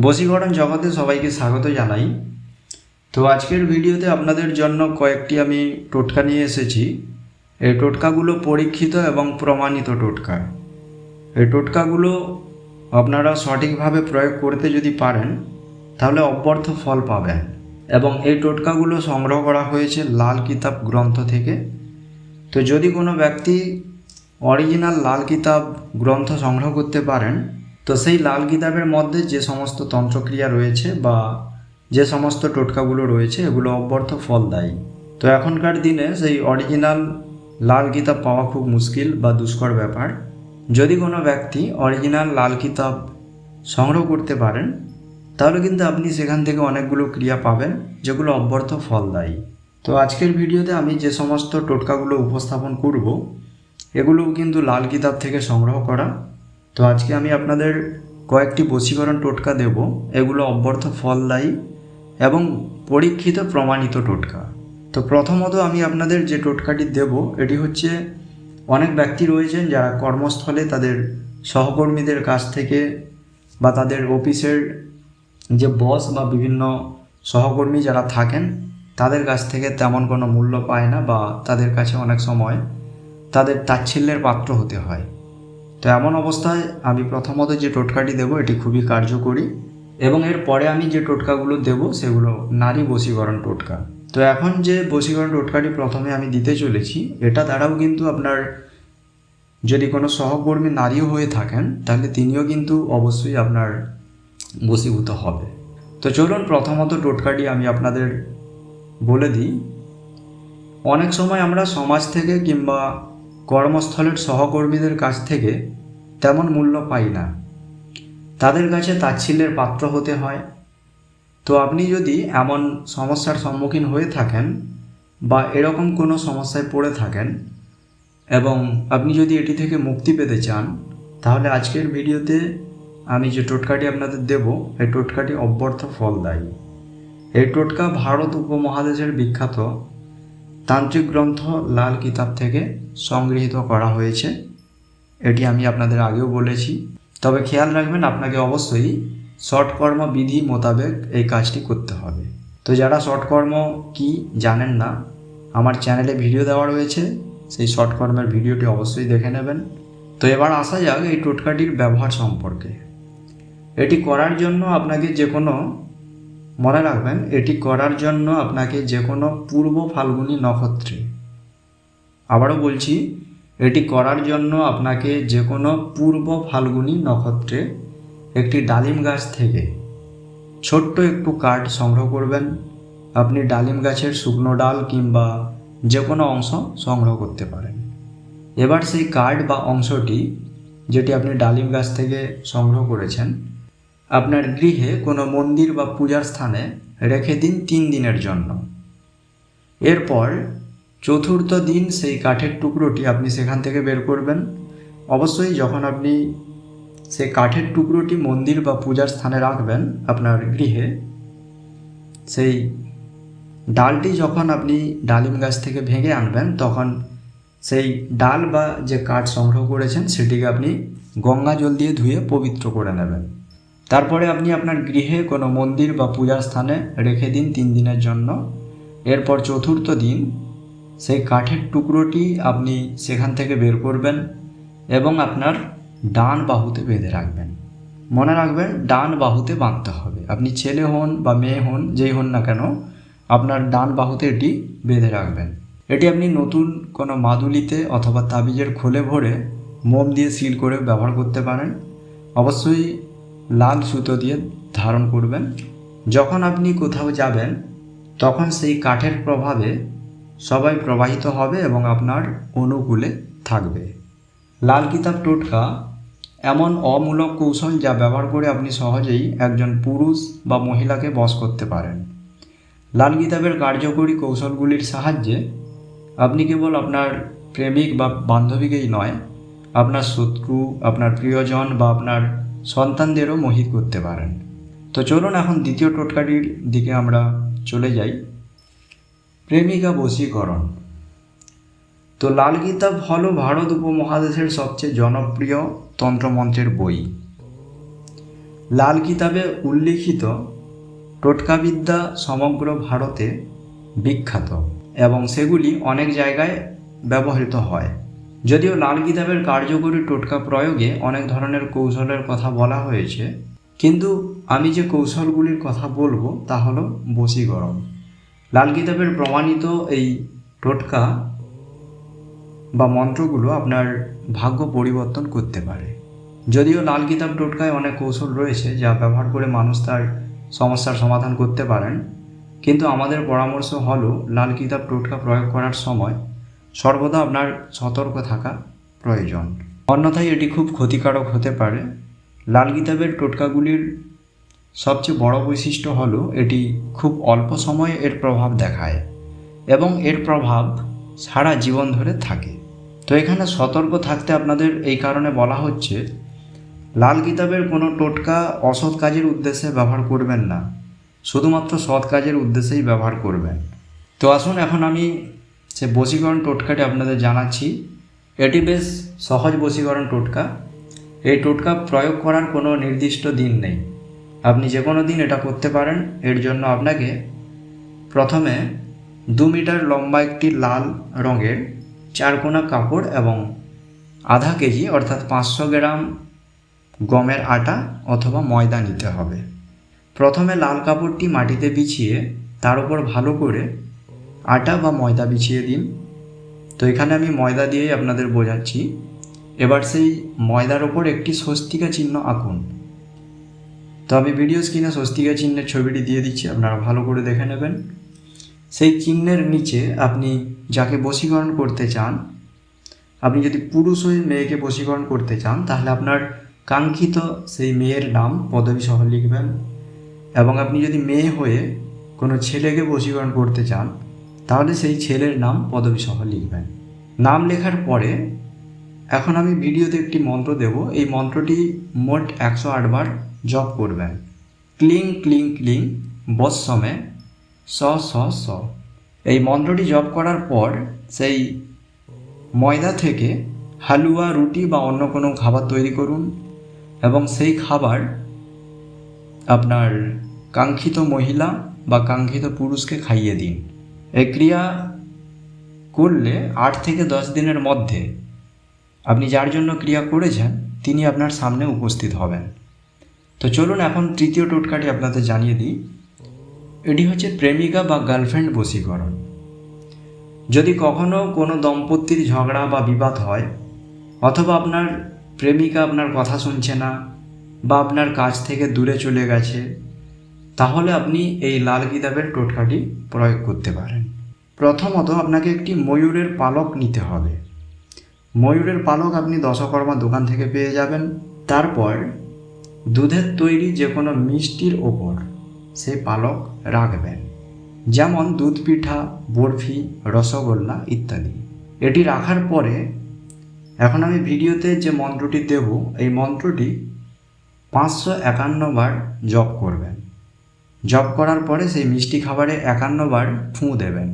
বশীকরণ জগতে সবাইকে স্বাগত জানাই। তো আজকের ভিডিওতে আপনাদের জন্য কয়েকটি আমি টোটকা নিয়ে এসেছি। এই টোটকাগুলো পরীক্ষিত এবং প্রমাণিত টোটকা। এই টোটকাগুলো আপনারা সঠিকভাবে প্রয়োগ করতে যদি পারেন, তাহলে অব্যর্থ ফল পাবেন। এবং এই টোটকাগুলো সংগ্রহ করা হয়েছে লাল কিতাব গ্রন্থ থেকে। তো যদি কোনো ব্যক্তি অরিজিনাল লাল কিতাব গ্রন্থ সংগ্রহ করতে পারেন তো সেই লাল কিতাবের মধ্যে যে সমস্ত তন্ত্রক্রিয়া রয়েছে বা যে সমস্ত টোটকাগুলো রয়েছে, এগুলো অব্যর্থ ফল দেয় তো এখনকার দিনে সেই অরিজিনাল লাল কিতাব পাওয়া খুব মুশকিল বা দুষ্কর ব্যাপার। যদি কোনো ব্যক্তি অরিজিনাল লাল কিতাব সংগ্রহ করতে পারেন, তাহলে কিন্তু আপনি সেখান থেকে অনেকগুলো ক্রিয়া পাবেন, যেগুলো অব্যর্থ ফল দেয় তো আজকের ভিডিওতে আমি যে সমস্ত টোটকাগুলো উপস্থাপন করব, এগুলোও কিন্তু লাল কিতাব থেকে সংগ্রহ করা। তো আজকে আমি আপনাদের কয়েকটি বশীকরণ টোটকা দেব। এগুলো অব্যর্থ ফলদায়ী এবং পরীক্ষিত প্রমাণিত টোটকা। তো প্রথমত আমি আপনাদের যে টোটকাটি দেব, এটি হচ্ছে অনেক ব্যক্তি রয়েছেন যারা কর্মস্থলে তাদের সহকর্মীদের কাছ থেকে বা তাদের অফিসের যে বস বা বিভিন্ন সহকর্মী যারা থাকেন, তাদের কাছ থেকে তেমন কোনো মূল্য পায় না বা তাদের কাছে অনেক সময় তাদের তাচ্ছিল্যের পাত্র হতে হয়। তো এমন অবস্থায় আমি প্রথমত যে টোটকাটি দেব, এটি খুবই কার্যকরী এবং এর পরে আমি যে টোটকাগুলো দেব, সেগুলো নারী বশীকরণ টোটকা। তো এখন যে বশীকরণ টোটকাটি প্রথমে আমি দিতে চলেছি, এটা দ্বারাও কিন্তু আপনার যদি কোনো সহকর্মী নারীও হয়ে থাকেন, তাহলে তিনিও কিন্তু অবশ্যই আপনার বশীভূত হবে। তো চলুন প্রথমত টোটকাটি আমি আপনাদের বলে দিই। অনেক সময় আমরা সমাজ থেকে কিংবা কর্মস্থলের সহকর্মীদের কাছ থেকে তেমন মূল্য পাই না। তাদের কাছে তাচ্ছিল্যের পাত্র হতে হয়। তো আপনি যদি এমন সমস্যার সম্মুখীন হয়ে থাকেন বা এরকম কোনো সমস্যায় পড়ে থাকেন এবং আপনি যদি এটি থেকে মুক্তি পেতে চান, তাহলে আজকের ভিডিওতে আমি যে টোটকাটি আপনাদের দেব, এই টোটকাটি অব্যর্থ ফলদায়ী। এই টোটকা ভারত উপমহাদেশের বিখ্যাত তান্ত্রিক গ্রন্থ লাল কিতাব থেকে সংগৃহীত করা হয়েছে। এটি আমি আপনাদের আগেও বলেছি। তবে খেয়াল রাখবেন, আপনাকে অবশ্যই শর্টকর্ম বিধি মোতাবেক এই কাজটি করতে হবে। তো যারা শর্টকর্ম কি জানেন না, আমার চ্যানেলে ভিডিও দেওয়া রয়েছে, সেই শর্টকর্মের ভিডিওটি অবশ্যই দেখে নেবেন। তো এবার আসা যাক এই টোটকাটির ব্যবহার সম্পর্কে। এটি করার জন্য আপনাকে যে কোনো মনে রাখবেন, এটি করার জন্য আপনাকে যে কোনো পূর্ব ফাল্গুনি নক্ষত্রে। আবারও বলছি, এটি করার জন্য আপনাকে যে কোনো পূর্ব ফাল্গুনি নক্ষত্রে একটি ডালিম গাছ থেকে ছোট্ট একটু কাঠ সংগ্রহ করবেন। আপনি ডালিম গাছের শুকনো ডাল কিংবা যে কোনো অংশ সংগ্রহ করতে পারেন। এবার সেই কাঠ বা অংশটি, যেটি আপনি ডালিম গাছ থেকে সংগ্রহ করেছেন আপনার গৃহে কোনো মন্দির বা পূজার স্থানে রেখে দিন তিন দিনের জন্য। এরপর চতুর্থ দিন সেই কাঠের টুকরোটি আপনি সেখান থেকে বের করবেন। অবশ্যই যখন আপনি সেই কাঠের টুকরোটি মন্দির বা পূজার স্থানে রাখবেন আপনার গৃহে, সেই ডালটি যখন আপনি ডালিম গাছ থেকে ভেঙে আনবেন, তখন সেই ডাল বা যে কাঠ সংগ্রহ করেছেন, সেটিকে আপনি গঙ্গা জল দিয়ে ধুয়ে পবিত্র করে নেবেন। তারপরে আপনি আপনার গৃহে কোনো মন্দির বা পূজার স্থানে রেখে দিন তিন দিনের জন্য। এরপর চতুর্থ দিন সেই কাঠের টুকরোটি আপনি সেখান থেকে বের করবেন এবং আপনার ডান বাহুতে বেঁধে রাখবেন। মনে রাখবেন, ডান বাহুতে বাঁধতে হবে। আপনি ছেলে হন বা মেয়ে হন, যেই হন না কেন, আপনার ডান বাহুতে এটি বেঁধে রাখবেন। এটি আপনি নতুন কোনো মাদুলিতে অথবা তাবিজের খোলে ভরে মোম দিয়ে সিল করে ব্যবহার করতে পারেন। অবশ্যই লাল সুতো দিয়ে ধারণ করবেন। যখন আপনি কোথাও যাবেন, তখন সেই কাঠের প্রভাবে সবাই প্রবাহিত হবে এবং আপনার অনুকূলে থাকবে। লাল কিতাব টোটকা এমন অমূলক কৌশল যা ব্যবহার করে আপনি সহজেই একজন পুরুষ বা মহিলাকে বশ করতে পারেন। লাল কিতাবের কার্যকরী কৌশলগুলির সাহায্যে আপনি কেবল আপনার প্রেমিক বা বান্ধবীকেই নয়, আপনার শত্রু, আপনার প্রিয়জন বা আপনার সন্তানদেরও মোহিত করতে পারেন। তো চলুন এখন দ্বিতীয় টোটকাটির দিকে আমরা চলে যাই। প্রেমিকা বশীকরণ। তো লাল কিতাব হলো ভারত উপমহাদেশের সবচেয়ে জনপ্রিয় তন্ত্রমন্ত্রের বই। লাল কিতাবে উল্লিখিত টোটকাবিদ্যা সমগ্র ভারতে বিখ্যাত এবং সেগুলি অনেক জায়গায় ব্যবহৃত হয়। যদিও লাল কিতাবের কার্যকরী টোটকা প্রয়োগে অনেক ধরনের কৌশলের কথা বলা হয়েছে, কিন্তু আমি যে কৌশলগুলির কথা বলব তা হলো বশীকরণ লাল কিতাবের প্রমাণিত এই টোটকা বা মন্ত্রগুলো আপনার ভাগ্য পরিবর্তন করতে পারে। যদিও লাল কিতাব টোটকায় অনেক কৌশল রয়েছে যা ব্যবহার করে মানুষ তার সমস্যার সমাধান করতে পারেন, কিন্তু আমাদের পরামর্শ হলো লাল কিতাব টোটকা প্রয়োগ করার সময় সর্বদা আপনার সতর্ক থাকা প্রয়োজন। অন্যথায় এটি খুব ক্ষতিকারক হতে পারে। লাল কিতাবের টোটকাগুলির সবচেয়ে বড় বৈশিষ্ট্য হল এটি খুব অল্প সময়ে এর প্রভাব দেখায় এবং এর প্রভাব সারা জীবন ধরে থাকে। তো এখানে সতর্ক থাকতে আপনাদের এই কারণে বলা হচ্ছে, লাল কিতাবের কোনো টোটকা অসৎ কাজের উদ্দেশ্যে ব্যবহার করবেন না। শুধুমাত্র সৎ কাজের উদ্দেশ্যেই ব্যবহার করবেন। তো আসুন এখন আমি সে বশীকরণ টোটকাটি আপনাদের জানাচ্ছি। এটি বেশ সহজ বশীকরণ টোটকা। এই টোটকা প্রয়োগ করার কোনো নির্দিষ্ট দিন নেই। আপনি যে কোনো দিন এটা করতে পারেন। এর জন্য আপনাকে প্রথমে দু মিটার লম্বা একটি লাল রঙের চারকোনা কাপড় এবং আধা কেজি অর্থাৎ পাঁচশো গ্রাম গমের আটা অথবা ময়দা নিতে হবে। প্রথমে লাল কাপড়টি মাটিতে বিছিয়ে তার উপর ভালো করে আটা বা ময়দা বিছিয়ে দিন। তো এখানে আমি ময়দা দিয়েই আপনাদের বোঝাচ্ছি। এবার সেই ময়দার ওপর একটি স্বস্তিকা চিহ্ন আঁকুন। তো আমি ভিডিও স্ক্রিনে স্বস্তিকা চিহ্নের ছবিটি দিয়ে দিচ্ছি, আপনারা ভালো করে দেখে নেবেন। সেই চিহ্নের নিচে আপনি যাকে বশীকরণ করতে চান, আপনি যদি পুরুষ হয়ে মেয়েকে বশীকরণ করতে চান, তাহলে আপনার কাঙ্ক্ষিত সেই মেয়ের নাম পদবী সহ লিখবেন। এবং আপনি যদি মেয়ে হয়ে কোনো ছেলেকে বশীকরণ করতে চান তাহলে সেই ছেলের নাম পদবী সহ লিখবেন। নাম লেখার পরে এখন আমি ভিডিওতে একটি মন্ত্র দেব। এই মন্ত্রটি মোট একশো আটবার জপ করবেন। ক্লিং ক্লিং ক্লিং, বৎসমে স স স। এই মন্ত্রটি জপ করার পর সেই ময়দা থেকে হালুয়া, রুটি বা অন্য কোনো খাবার তৈরি করুন এবং সেই খাবার আপনার কাঙ্ক্ষিত মহিলা বা কাঙ্ক্ষিত পুরুষকে খাইয়ে দিন। এই ক্রিয়া করলে আট থেকে দশ দিনের মধ্যে আপনি যার জন্য ক্রিয়া করেছেন, তিনি আপনার সামনে উপস্থিত হবেন। তো চলুন এখন তৃতীয় টোটকাটি আপনাদের জানিয়ে দিই। এটি হচ্ছে প্রেমিকা বা গার্লফ্রেন্ড বশীকরণ। যদি কখনো কোনো দম্পতির ঝগড়া বা বিবাদ হয়, অথবা আপনার প্রেমিকা আপনার কথা শুনছে না, বা আপনার কাছ থেকে দূরে চলে গেছে তাহলে আপনি এই লাল কিতাবের টোটকাটি প্রয়োগ করতে পারেন। প্রথমত আপনাকে একটি ময়ূরের পালক নিতে হবে। ময়ূরের পালক আপনি দশকর্মা দোকান থেকে পেয়ে যাবেন। তারপর দুধের তৈরি যে কোনো মিষ্টির ওপর সে পালক রাখবেন। যেমন দুধ পিঠা, বরফি, রসগোল্লা ইত্যাদি। এটি রাখার পরে এখন আমি ভিডিওতে যে মন্ত্রটি দেব, এই মন্ত্রটি পাঁচশো একান্ন বার জপ করবেন। জপ করার পরে সেই মিষ্টি খাবারে একান্ন বার ফুঁ দেবেন।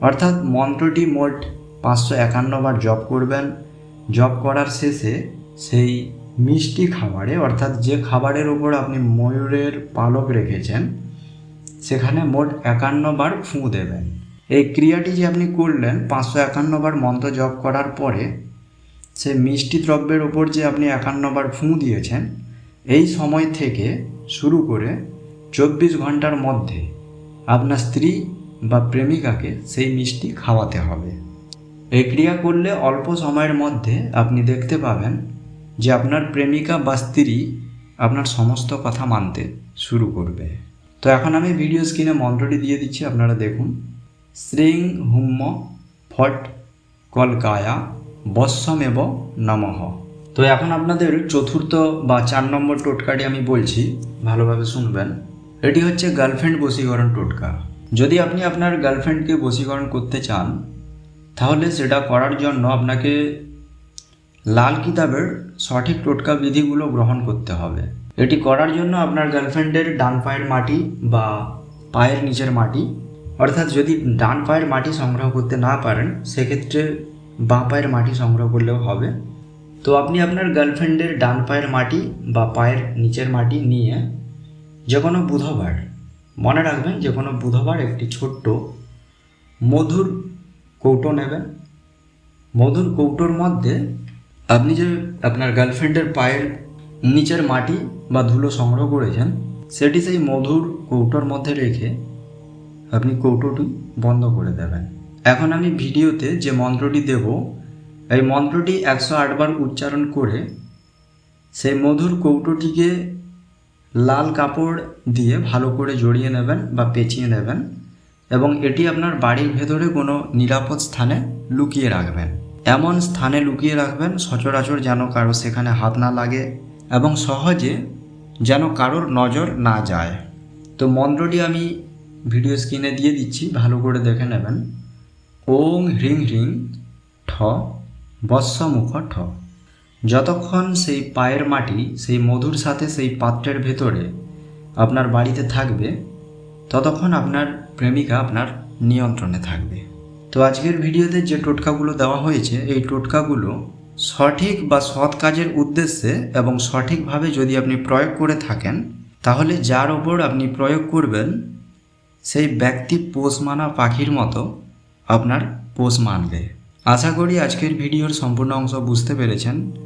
অর্থাৎ মন্ত্রটি মোট পাঁচশো একান্ন বার জপ করবেন। জপ করার শেষে সেই মিষ্টি খাবারে, অর্থাৎ যে খাবারের উপর আপনি ময়ূরের পালক রেখেছেন, সেখানে মোট একান্ন বার ফুঁ দেবেন। এই ক্রিয়াটি যে আপনি করলেন, পাঁচশো একান্ন বার মন্ত্র জপ করার পরে সে মিষ্টি দ্রব্যের ওপর যে আপনি একান্ন বার ফুঁ দিয়েছেন, এই সময় থেকে শুরু করে চব্বিশ ঘণ্টার মধ্যে আপনার স্ত্রী বা প্রেমিকাকে সেই মিষ্টি খাওয়াতে হবে। এই ক্রিয়া করলে অল্প সময়ের মধ্যে আপনি দেখতে পাবেন যে আপনার প্রেমিকা বা স্ত্রী আপনার সমস্ত কথা মানতে শুরু করবে। তো এখন আমি ভিডিও স্ক্রিনে মন্ত্রটি দিয়ে দিচ্ছি, আপনারা দেখুন। শ্রীং হুম্ম ফট কলকায়া বৎসমেব নমঃ। তো এখন আপনাদের চতুর্থ বা চার নম্বর টোটকাটি আমি বলছি, ভালোভাবে শুনবেন। এটি হচ্ছে গার্লফ্রেন্ড বশীকরণ টোটকা। যদি আপনি আপনার গার্লফ্রেন্ডকে বশীকরণ করতে চান, তাহলে সেটা করার জন্য আপনাকে লাল কিতাবের সঠিক টোটকা বিধিগুলো গ্রহণ করতে হবে। এটি করার জন্য আপনার গার্লফ্রেন্ডের ডান পায়ের মাটি বা পায়ের নিচের মাটি, অর্থাৎ যদি ডান পায়ের মাটি সংগ্রহ করতে না পারেন, সেক্ষেত্রে বাঁ পায়ের মাটি সংগ্রহ করলেও হবে। তো আপনি আপনার গার্লফ্রেন্ডের ডান পায়ের মাটি বা পায়ের নিচের মাটি নিয়ে যে কোনো বুধবার, মনে রাখবেন যে কোনো বুধবার একটি ছোট্ট মধুর কৌটো নেবেন। মধুর কৌটোর মধ্যে আপনি যে আপনার গার্লফ্রেন্ডের পায়ের নিচের মাটি বা ধুলো সংগ্রহ করেছেন, সেটি সেই মধুর কৌটোর মধ্যে রেখে আপনি কৌটোটি বন্ধ করে দেবেন। এখন আমি ভিডিওতে যে মন্ত্রটি দেব, এই মন্ত্রটি একশো আটবার উচ্চারণ করে সেই মধুর কৌটোটিকে লাল কাপড় দিয়ে ভালো করে জড়িয়ে নেবেন বা পেঁচিয়ে নেবেন এবং এটি আপনার বাড়ির ভেতরে কোনো নিরাপদ স্থানে লুকিয়ে রাখবেন। এমন স্থানে লুকিয়ে রাখবেন সচরাচর যেন কারও সেখানে হাত না লাগে এবং সহজে যেন কারোর নজর না যায়। তো মন্ত্রটি আমি ভিডিও স্ক্রিনে দিয়ে দিচ্ছি, ভালো করে দেখে নেবেন। ওং হ্রিং হ্রিং ঠ বৎসমুখ ঠ। যতক্ষণ সেই পায়ের মাটি, সেই মধুর সাথে সেই পাত্রের ভেতরে আপনার বাড়িতে থাকবে, ততক্ষণ আপনার প্রেমিকা আপনার নিয়ন্ত্রণে থাকবে। তো আজকের ভিডিওতে যে টোটকাগুলো দেওয়া হয়েছে, এই টোটকাগুলো সঠিক বা সৎ কাজের উদ্দেশ্যে এবং সঠিকভাবে যদি আপনি প্রয়োগ করে থাকেন, তাহলে যার ওপর আপনি প্রয়োগ করবেন, সেই ব্যক্তি পোষ মানা পাখির মতো আপনার পোষ মানবে। আশা করি আজকের ভিডিওর সম্পূর্ণ অংশ বুঝতে পেরেছেন।